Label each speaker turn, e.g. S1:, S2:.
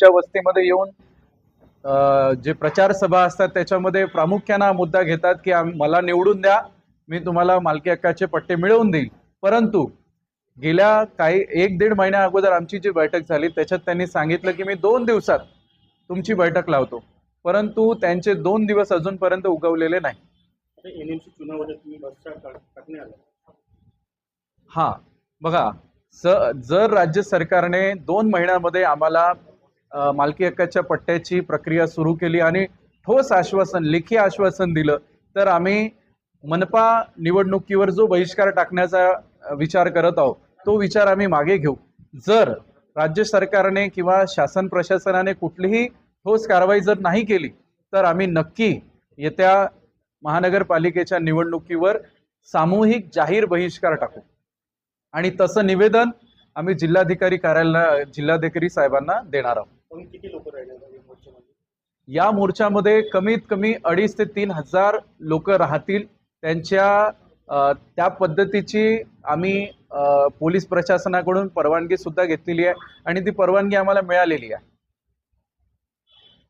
S1: आमच्या वस्तीमध्ये येऊन जे प्रचार सभा असतात त्याच्यामध्ये प्रामुख्यानं हा मुद्दा घेतात की मला निवडून द्या मी तुम्हाला मालकी हक्काचे पट्टे मिळवून देईल. परंतु गेल्या काही एक दीड महिन्या अगोदर आमची जी बैठक झाली त्याच्यात त्यांनी सांगितलं की मी दोन दिवसात तुमची बैठक लावतो. परंतु त्यांचे दोन दिवस अजूनपर्यंत उगवलेले नाही. हा. बघा स जर राज्य सरकारने दोन महिन्यामध्ये आम्हाला मालकी हक्काच्या पट्ट्याची प्रक्रिया सुरू केली आणि ठोस आश्वासन लेखी आश्वासन दिलं. तर आम्ही मनपा निवडणुकीवर जो बहिष्कार टाकण्याचा विचार करत आहोत तो विचार आम्ही मागे घेऊ. जर राज्य सरकारने किंवा शासन प्रशासनाने कुठलीही ठोस कारवाई जर नाही केली तर आम्ही नक्की येत्या महानगरपालिकेच्या निवडणुकीवर सामूहिक जाहीर बहिष्कार टाकू. आणि तसं निवेदन आम्ही जिल्हाधिकारी कार्यालय जिल्हाधिकारी साहेबांना देणार आहोत.
S2: किती लोक राहिले या मोर्चामध्ये?
S1: कमीत कमी अडीच ते तीन हजार लोक राहतील. त्यांच्या त्या पद्धतीची आम्ही पोलीस प्रशासनाकडून परवानगी सुद्धा घेतलेली आहे आणि ती परवानगी आम्हाला मिळालेली आहे.